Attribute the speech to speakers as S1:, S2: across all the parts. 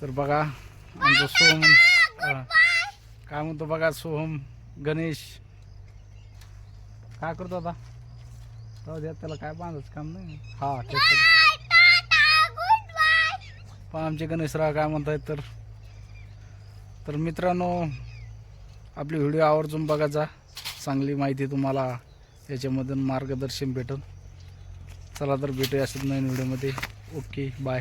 S1: तर बघा आमचं सोहम काय म्हणतो बघा सोहम गणेश. काय करतो आता? जाऊ द्या त्याला काय बांधायचं काम नाही. हा ठीक आहे. आमचे गणेशराव काय म्हणतायत तर तर मित्रांनो आपली व्हिडिओ आवर्जून बघायचा चांगली माहिती तुम्हाला याच्यामधून मार्गदर्शन भेटल चला तर भेटूया असं नवीन व्हिडिओमध्ये. ओके बाय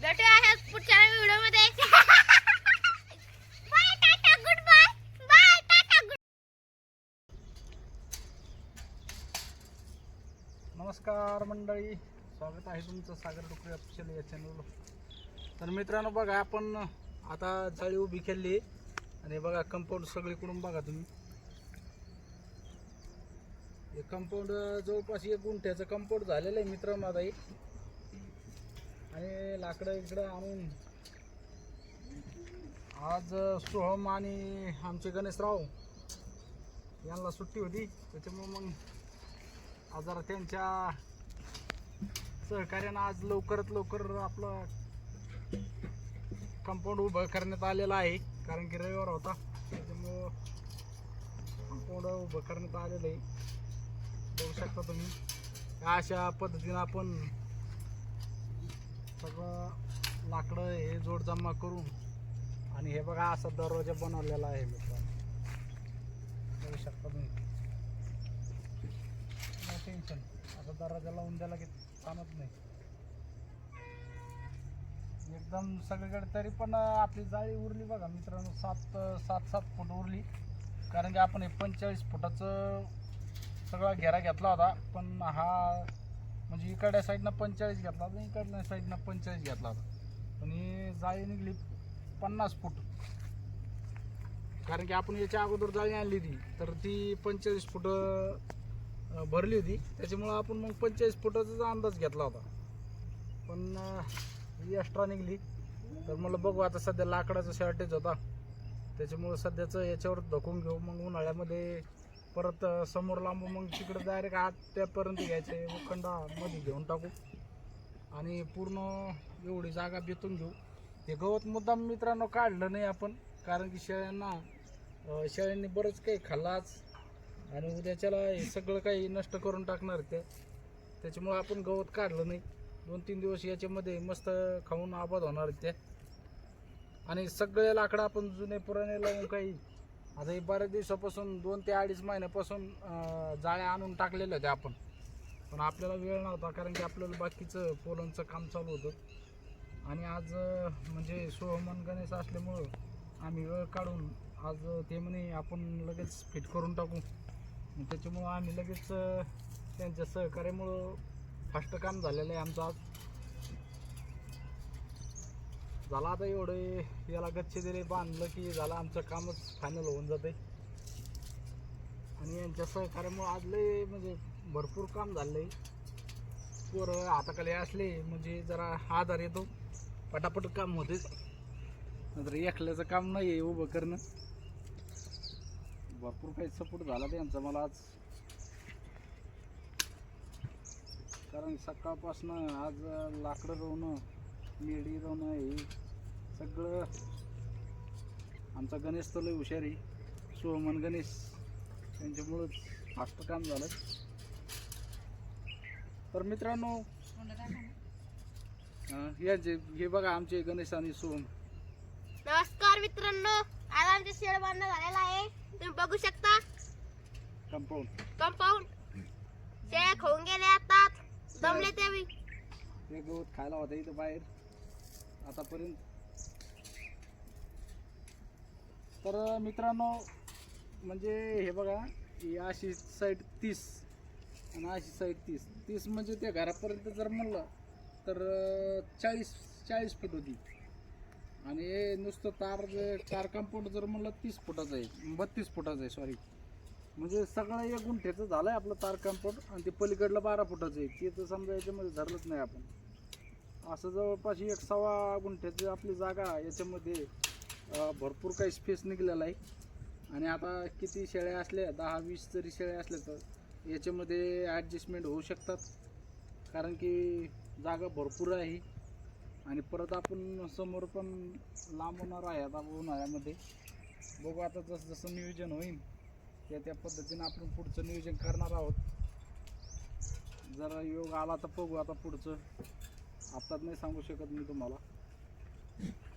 S2: भेटूया ह्याच पुढच्या व्हिडिओमध्ये बाय टाटा गुड बाय बाय टाटा गुड
S1: नमस्कार मंडळी स्वागत आहे तुमचं सागर डुकरे ऑफिशियल या चॅनलवर तर मित्रांनो बघा आपण आता जाळी उभी केली आणि बघा कंपाऊंड सगळीकडून बघा तुम्ही. हे कंपाऊंड जवळपास एक गुंठ्याचं कंपाऊंड झालेलं आहे मित्र माझा एक आणि लाकडं इकडं आणून आज सोहम आणि आमचे गणेशराव यांना सुट्टी होती त्याच्यामुळे मग आज जरा त्यांच्या सहकार्यानं आज लवकरात लवकर आपलं कंपाऊंड उभं करण्यात आलेलं आहे. कारण की रविवार होता. त्याच्यामुळं कंपाऊंड उभं करण्यात आलेलं आहे. बघू शकता तुम्ही. अशा पद्धतीनं आपण सगळं लाकडं हे जोड जमा करून आणि हे बघा असा दरवाजा बनवलेला आहे मित्रांनो बघू शकता तुम्ही नो टेन्शन आता त्याला उंद्याला द्यायला की थांबत नाही. एकदम सगळीकडे तरी पण आपली जाळी उरली बघा मित्रांनो. सात सात सात फूट उरली. कारण की आपण हे पंचेचाळीस फुटाचं सगळा घेरा घेतला होता. पण हा म्हणजे इकडल्या साईडनं पंचेचाळीस घेतला होता इकडल्या साईडनं पंचेचाळीस घेतला होता. पण ही जाळी निघली पन्नास फूट. कारण की आपण याच्या अगोदर जाळी आणली ती तर ती पंचेचाळीस फूट भरली होती. त्याच्यामुळं आपण मग पंचेचाळीस फुटाचा अंदाज घेतला होता. पण ही एक्स्ट्रा निघली. तर मला बघू आता सध्या लाकडाचा शॉर्टेज होता. त्याच्यामुळं सध्याचं याच्यावर धकून घेऊ. मग उन्हाळ्यामध्ये परत समोर लांब मग तिकडे डायरेक्ट आत त्यापर्यंत घ्यायचे उखंडामध्ये घेऊन टाकू. आणि पूर्ण एवढी जागा बेतून घेऊ. हे गवत मुद्दाम मित्रांनो काढलं नाही आपण. कारण की शेळ्यांना शेळ्यांनी बरंच काही खाल्लाच आणि उद्याच्याला हे सगळं काही नष्ट करून टाकणार ते. त्याच्यामुळे आपण गवत काढलं नाही. दोन तीन दिवस याच्यामध्ये मस्त खाऊन आबाद होणार ते. आणि सगळे लाकडं आपण जुने पुराणे लावून काही आता हे बऱ्याच दिवसापासून दोन ते अडीच महिन्यापासून जाळ्या आणून टाकलेल्या होत्या आपण. पण आपल्याला वेळ नव्हता कारण की आपल्याला बाकीचं पोलांचं काम चालू होतं. आणि आज म्हणजे सोहमन गणेश असल्यामुळं आम्ही वेळ काढून आज ते म्हणे आपण लगेच फिट करून टाकू. त्याच्यामुळं आम्ही लगेच त्यांच्या सहकार्यामुळं फास्ट काम झालेलं आहे आमचं आज. झालं आता एवढे याला गच्चे दिले बांधलं की झालं आमचं कामच फायनल होऊन जाते आणि यांच्या सहकार्यामुळं आज लय म्हणजे भरपूर काम झालं आहे पोरं हाताखाली असले म्हणजे जरा आधार येतो. पटापट काम होते नंतर एकल्याचं काम नाही आहे उभं करणं. भरपूर काही सपोर्ट झाला त्यांचा मला आज. कारण सकाळपासनं आज लाकडं रोवणं मेडी रोवणं हे सगळं आमचा गणेश तर लय हुशार सोमन गणेश त्यांच्यामुळं फास्ट काम झालं. तर मित्रांनो यांचे हे बघा आमचे गणेश आणि सोम.
S2: नमस्कार मित्रांनो आज आमचे शेड बांधणं झालेला आहे. तुम्ही बघू शकता.
S1: कंपाऊंड
S2: कंपाऊंड शेळ्या खाऊन गेले आता दमले ते बी.
S1: गवत खायला होता इथं बाहेर. आतापर्यंत. तर मित्रांनो म्हणजे हे बघा ही अशी साईड तीस. आणि अशी साईड तीस. तीस म्हणजे त्या घरापर्यंत जर म्हणलं तर चाळीस चाळीस फूट होती. आणि हे नुसतं तार जे तार कंपाऊंड जर म्हणलं तीस फुटाचं आहे. बत्तीस फुटाचं आहे सॉरी म्हणजे सगळं एक गुंठ्याचं झालं आहे आपलं तार कंपाऊंड आणि ते पलीकडलं बारा फुटाचं आहे. ते तर समजा याच्यामध्ये धरलंच नाही आपण. असं जवळपास एक सव्वा गुंठ्याची आपली जागा याच्यामध्ये भरपूर काही स्पेस निघलेला आहे. आणि आता किती शेळ्या असल्या दहा वीस जरी शेळ्या असल्या तर याच्यामध्ये ॲडजस्टमेंट होऊ शकतात. कारण की जागा भरपूर आहे. आणि परत आपण समोर पण लांबवणार आहे आता उन्हाळ्यामध्ये बघू आता जसं जसं नियोजन होईल त्या त्या पद्धतीनं आपण पुढचं नियोजन करणार आहोत. जरा योग आला तर बघू आता पुढचं. आत्ताच नाही सांगू शकत मी तुम्हाला.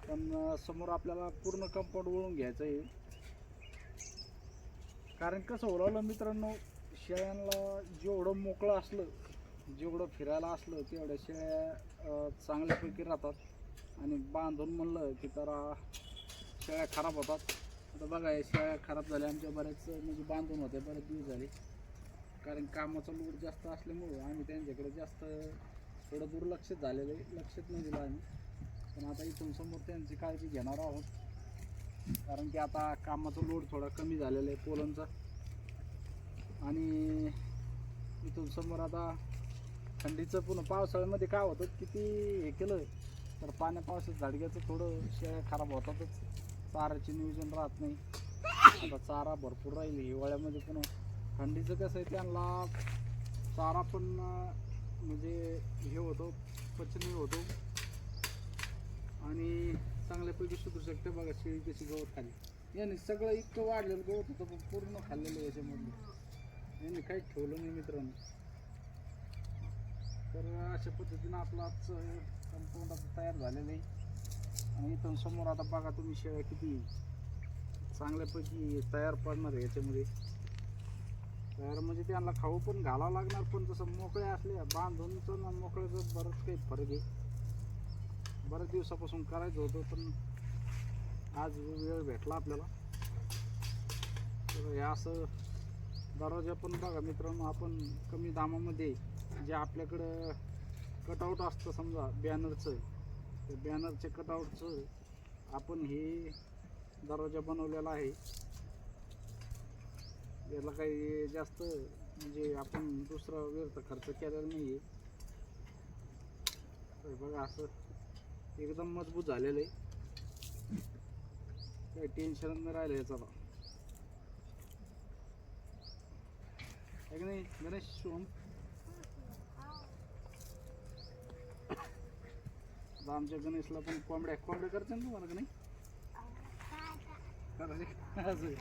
S1: पण समोर आपल्याला पूर्ण कंपाऊंड वळून घ्यायचं आहे. कारण कसं ओरवलं मित्रांनो शेळ्यांना जेवढं मोकळं असलं जेवढं फिरायला असलं तेवढ्या शेळ्या चांगल्यापैकी राहतात. आणि बांधून म्हणलं की तर शेळ्या खराब होतात. आता बघा या शेळ्या खराब झाल्या आमच्या बऱ्याच म्हणजे बांधून होत्या बरेच दिवस झाले. कारण कामाचा लोड जास्त असल्यामुळं आम्ही त्यांच्याकडे जास्त थोडं दुर्लक्षित झालेलं आहे. लक्षच नाही दिलं आम्ही. पण आता इथून समोर त्यांची काळजी घेणार आहोत. कारण की आता कामाचा लोड थोडा कमी झालेला आहे पोलनचा आणि इथून समोर आता थंडीचं पुन्हा पावसाळ्यामध्ये काय होतं किती हे केलं तर पाण्या पावसात झाडग्याचं थोडं शेळ्या खराब होतातच. चाराचे नियोजन राहत नाही. आता चारा भरपूर राहील हिवाळ्यामध्ये पण थंडीचं कसं आहे त्यांना चारा पण म्हणजे हे होतो पचनीय होतो. आणि चांगल्यापैकी सुधरू शकते बघा शेळी कशी गवत खाली. याने सगळं इतकं वाढलेलं गवत होतं पण पूर्ण खाल्लेलं आहे याच्यामधलं. यांनी काहीच ठेवलं नाही मित्रांनो. तर अशा पद्धतीनं आपलं आजचं कंपाऊंड आता तयार झालेलं आहे. आणि इथून समोर आता बघा तुम्ही शेळ्या किती चांगल्यापैकी तयार पडणार आहे याच्यामध्ये. तयार म्हणजे त्यांना खाऊ पण घालावं लागणार पण जसं मोकळ्या असल्या बांधूनचं ना मोकळ्याचं बरंच काही फरक आहे. बऱ्याच दिवसापासून करायचं होतं पण आज वेळ भेटला आपल्याला. तर हे असं दरवाजा पण बघा मित्रांनो आपण कमी दामामध्ये जे आपल्याकडं कटआउट असतं समजा बॅनरचं त्या बॅनरच्या कटआउटचं आपण हे दरवाजा बनवलेला आहे. याला काही जास्त म्हणजे आपण दुसरा व्यर्थ खर्च केलेला नाही आहे बघा असं एकदम मजबूत झालेलं आहे. काही टेन्शन नाही राहिलं याचा आहे नाही? गणेश सोम आता आमच्या गणेशला पण कोंबड्या कोंबड्या करते ना तुम्हाला का नाही? करायचे असं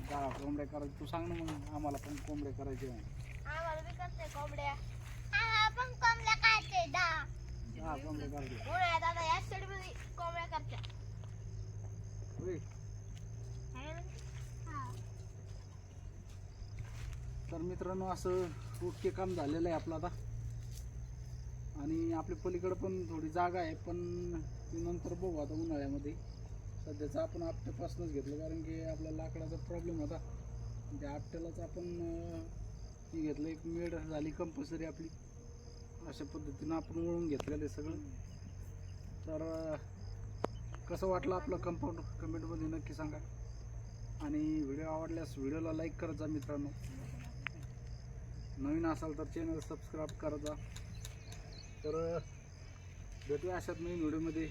S1: दहा कोंबड्या करायचे. तू सांग ना मग आम्हाला पण कोंबड्या करायचे आहे.
S2: आम्हाला बी करते कोंबड्या. आम्हाला पण कोंबड्या खायचे दहा.
S1: दहा कोंबड्या करायचे.
S2: उन्हाळ्यात आता या मध्ये कोंबड्या करत्या
S1: होय. तर मित्रांनो असं ओके काम झालेलं आहे आपलं आता. आणि आपल्या पलीकडं पण थोडी जागा आहे पण ती नंतर बघू आता उन्हाळ्यामध्ये. सध्याचं आपण आपट्यापासूनच घेतलं कारण की आपला लाकडाचा प्रॉब्लेम होता. त्या आपट्यालाच आपण ती हे घेतलं एक मेड झाली कंपल्सरी आपली. अशा पद्धतीनं आपण वळून घेतलेलं आहे सगळं. तर कसं वाटलं आपलं कंपाऊंड कमेंटमध्ये नक्की सांगा. आणि व्हिडिओ आवडल्यास व्हिडिओला लाईक करत जा मित्रांनो. नवीन असाल तर चॅनल सबस्क्राईब करत जा. तर भेटूया अशात नवीन व्हिडिओमध्ये.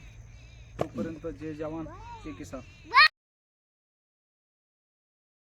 S1: तोपर्यंत जय जवान जय किसान.